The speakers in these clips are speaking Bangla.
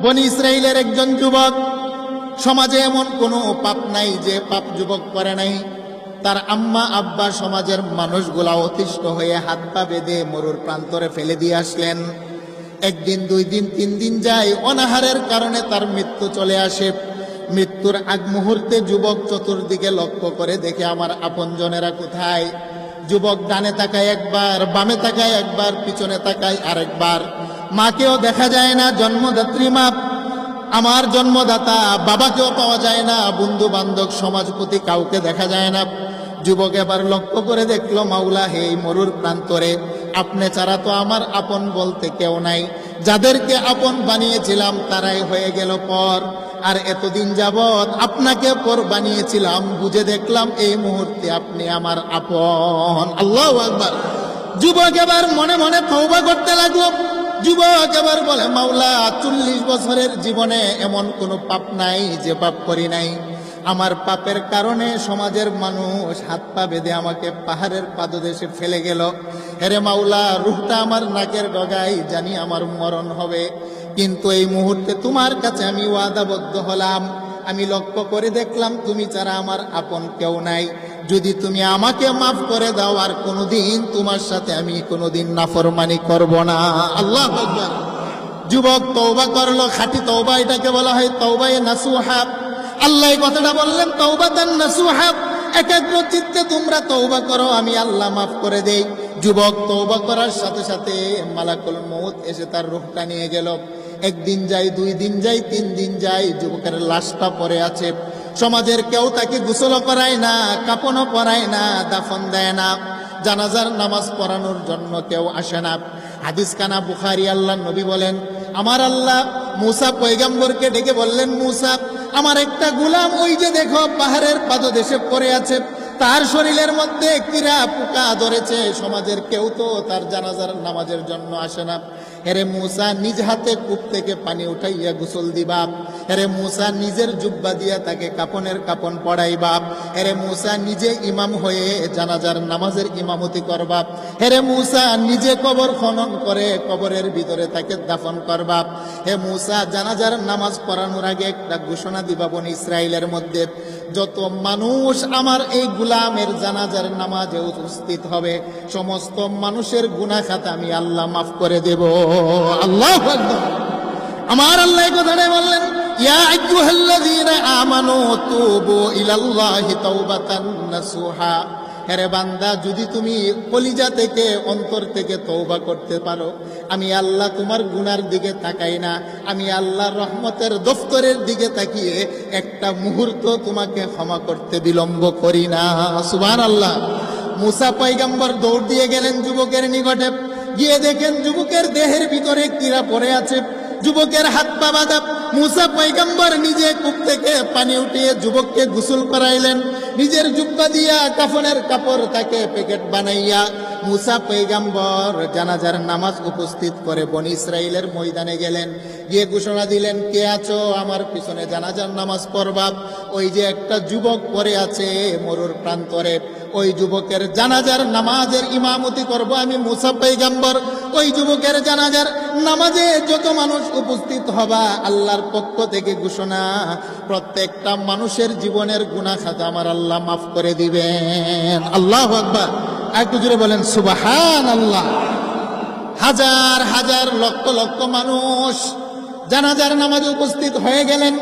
বনি ইসরায়েলের একজন যুবক, সমাজে এমন কোনো পাপ নাই যে পাপ যুবক করে নাই। তার আম্মা আব্বা সমাজের মানুষগুলা অতিষ্ঠ হয়ে হাত পা বেঁধে মরুর প্রান্তরে ফেলে দিয়ে আসলেন। একদিন, দুই দিন, তিন দিন যায় অনাহারের কারণে তার মৃত্যু চলে আসে। মৃত্যুর আগ মুহূর্তে যুবক চতুর্দিকে লক্ষ্য করে দেখে, আমার আপনজনেরা কোথায়? যুবক ডানে তাকায় একবার, বামে তাকায় একবার, পিছনে তাকায় আরেকবার। মাকেও দেখা যায় না, জন্মদাত্রী মা। আমার জন্মদাতা বাবাকেও পাওয়া যায় না বন্ধু বান্ধব সমাজপতি কাউকে দেখা যায় না। যুবক এবার লক্ষ্য করে দেখল, মাওলা, হে মরুর প্রান্তরে, আপনি ছাড়া তো আমার আপন বলতে কেউ নাই। যাদেরকে আপন বানিয়েছিলাম, তারাই হয়ে গেল পর। আর এতদিন যাবৎ আপনাকে পর বানিয়েছিলাম, বুঝে দেখলাম এই মুহূর্তে আপনি আমার আপন। আল্লাহ আকবার। যুবক এবার মনে মনে তৌবা করতে লাগল। যুবক এবার বলে, মাওলা, চল্লিশ বছরের জীবনে এমন কোনো পাপ নাই যে পাপ করি নাই। আমার পাপের কারণে সমাজের মানুষ হাত পা বেঁধে আমাকে পাহাড়ের পাদদেশে ফেলে গেল। হেরে মাওলা, রুহটা আমার নাকের ডগাই জানি আমার মরণ হবে। কিন্তু এই মুহূর্তে তোমার কাছে আমি ওয়াদাবদ্ধ হলাম। আমি লক্ষ্য করে দেখলাম তুমি ছাড়া আমার আপন কেউ নাই। যদি তুমি আমাকে মাফ করে দাও, আর কোনোদিন তোমার সাথে আমি কোনোদিন নাফরমানি করব না। আল্লাহ যুবক তৌবা করল, খাঁটি তৌবা এটাকে বলা হয় তৌবায়ে নাসুহাব আল্লাহ কথাটা বললেন তৌবাতান নাসুহাব একাগ্র চিত্তে তোমরা তৌবা করো, আমি আল্লাহ মাফ করে দেই। যুবক তৌবা করার সাথে সাথে মালাকুল মৌত এসে তার রূপটা নিয়ে গেল। একদিন যাই দুই দিন যাই তিন দিন যাই যুবকের লাশটা পড়ে আছে। সমাজের কেউ তাকে গোসলও করায় না, কাপনও পরায় না, দাফন দেয় না। জানাজার নামাজ পড়ানোর জন্য কেউ আসে না। হাদিস কানা বুখারি আল্লাহ নবী বলেন, আমার আল্লাহ মুসা পৈগম্বরকে ডেকে বললেন, মুসা, আমার একটা গুলাম ওই যে দেখো, পাহাড়ের পাদদেশে পড়ে আছে। তার শরীরের মধ্যে কিরা পোকা ধরেছে। সমাজের কেউ তো তার জানাজার নামাজের জন্য আসে না। হেরে মুসা নিজ হাতে কূপ থেকে পানি উঠাইয়া গোসল দিবাপ হেরে মুসা নিজের জুব্বা দিয়া তাকে কাপনের কাপন পড়াইবাপ হেরে মুসা নিজে ইমাম হয়ে জানাজার নামাজের ইমামতি করবাপ হেরে মুসা নিজে কবর খনন করে কবরের ভিতরে তাকে দাফন করবাপ হে মুসা, জানাজার নামাজ পড়ানোর আগে একটা ঘোষণা দিবা বন ইসরায়েলের মধ্যে। যত মানুষ আমার এই গুলামের জানাজার নামাজে উপস্থিত হবে, সমস্ত মানুষের গুনাহ খাতা আমি আল্লাহ মাফ করে দেব। আল্লাহ আমার আল্লাহ কথাটাই বললেন ইয়া আইয়ুহাল্লাযীনা আমানু তুবু ইলাল্লাহি তাওবাতান নাসুহা। হেরে বান্দা, যদি তুমি কলিজা থেকে, অন্তর থেকে তৌবা করতে পারো, আমি আল্লাহ তোমার গুনার দিকে তাকাই না। আমি আল্লাহর রহমতের দফতরের দিকে তাকিয়ে একটা মুহূর্ত তোমাকে ক্ষমা করতে বিলম্ব করি না। সুবান আল্লাহ মুসা পৈগম্বর দৌড় দিয়ে গেলেন যুবকের নিকটে। গিয়ে দেখেন যুবকের দেহের ভিতরে কিরা পড়ে আছে। যুবকের হাত পা বাঁধা। মুসা পৈগম্বর নিজে কূপ থেকে পানি উঠিয়ে যুবককে গোসল করাইলেন। নিজের জুব্বা দিয়া কাফনের কাপড় তাকে প্যাকেট বানাইয়া মুসা পৈগম্বর জানাজার নামাজ উপস্থিত করে বনি ইসরায়েলের ময়দানে গেলেন। গিয়ে ঘোষণা দিলেন, কে আছো? আমার পিছনে জানাজার নামাজ পড়বাব ওই যে একটা যুবক পরে আছে মরুর প্রান্তরে। ওই যুবকের জানাজার নামাজের ইমামতি করব আমি মুসা পৈগম্বর ওই যুবকের জানাজার নামাজে যত মানুষ উপস্থিত হবা, আল্লাহর পক্ষ থেকে ঘোষণা, প্রত্যেকটা মানুষের জীবনের গুণা খাতা আমার আল্লাহ মাফ করে দিবেন। আল্লাহ আকবার। একটু জুড়ে বলেন সুবাহান আল্লাহ হাজার হাজার লক্ষ লক্ষ মানুষ জানাজার নামাজে উপস্থিত হয়ে গেলেন।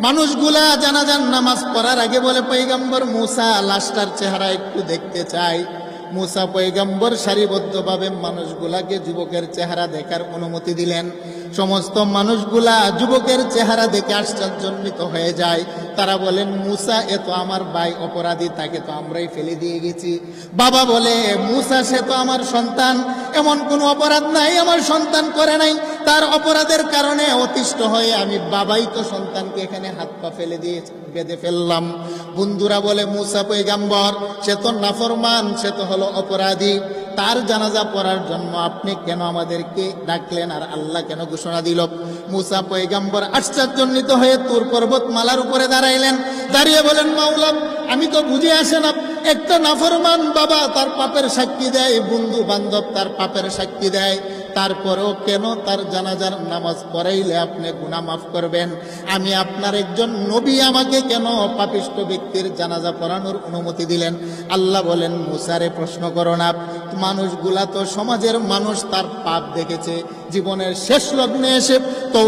মানুষগুলা জানাজার নামাজ পড়ার আগে বলে পৈগম্বর মুসা, লাশটার চেহারা একটু দেখতে চাই। মুসা পৈগম্বর সারিবদ্ধভাবে মানুষগুলাকে যুবকের চেহারা দেখার অনুমতি দিলেন। সমস্ত মানুষগুলা যুবকের চেহারা দেখে আশ্চর্যান্বিত হয়ে যায়। তারা বলেন, মুসা, এ তো আমার ভাই অপরাধী, তাকে তো আমরাই ফেলে দিয়ে গেছি। বাবা বলে, মুসা, সে তো আমার সন্তান। এমন কোনো অপরাধ নাই, আমার সন্তান করে নাই। তার অপরাধের কারণে অতিষ্ঠ হয়ে আমি বাবাই তো সন্তানকে এখানে হাত পা ফেলে দিয়ে বেঁধে ফেললাম। বন্ধুরা বলে, মুসা পৈগাম্বর সে তো নাফরমান, সে তো হলো অপরাধী। তার জানাজা পড়ার জন্য আপনি কেন আমাদেরকে ডাকলেন আর আল্লাহ কেন ঘোষণা দিল? মুসা পৈগাম্বর আশ্চর্যজনিত হয়ে তোর পর্বত মালার উপরে দাঁড়াইলেন। দাঁড়িয়ে বলেন, মাওলা, আমি তো বুঝে আসে না। একটা নাফরমান বাবা তার পাপের সাক্ষী দেয় বন্ধু বান্ধব তার পাপের সাক্ষী দেয়। তারপরেও কেন তার জানাজার নামাজ পড়াইলে আপনি গুণা মাফ করবেন? আমি আপনার একজন নবী আমাকে কেন পাপিষ্ট ব্যক্তির জানাজা পড়ানোর অনুমতি দিলেন? আল্লাহ বলেন, মুসারে প্রশ্ন করো না। মানুষগুলা তো সমাজের মানুষ, তার পাপ দেখেছে। জীবনের শেষ লগ্নে এসে তো